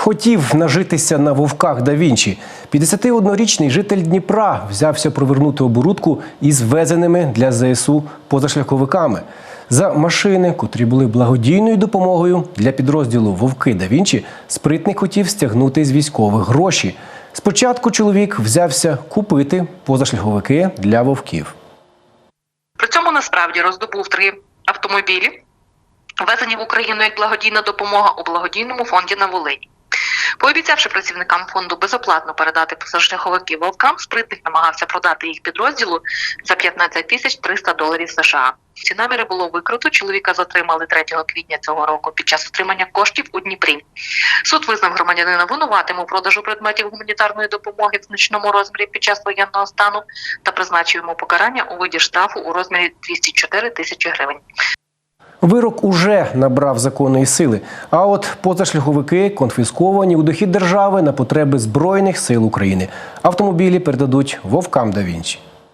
Хотів нажитися на вовках да Вінчі. 51-річний житель Дніпра взявся провернути оборудку із везеними для ЗСУ позашляховиками. За машини, котрі були благодійною допомогою для підрозділу Вовки да Вінчі, спритник хотів стягнути з військових гроші. Спочатку чоловік взявся купити позашляховики для вовків. При цьому насправді роздобув три автомобілі, ввезені в Україну як благодійна допомога у благодійному фонді на Волині. Пообіцявши працівникам фонду безоплатно передати позашляховики вовкам, спритник намагався продати їх підрозділу за 15 тисяч 300 доларів США. Ці наміри було викрито. Чоловіка затримали 3 квітня цього року під час отримання коштів у Дніпрі. Суд визнав громадянина винуватим у продажу предметів гуманітарної допомоги в значному розмірі під час воєнного стану та призначив йому покарання у виді штрафу у розмірі 204 тисячі гривень. Вирок уже набрав законної сили. А от позашляховики конфісковані у дохід держави на потреби Збройних сил України. Автомобілі передадуть вовкам да Вінчі.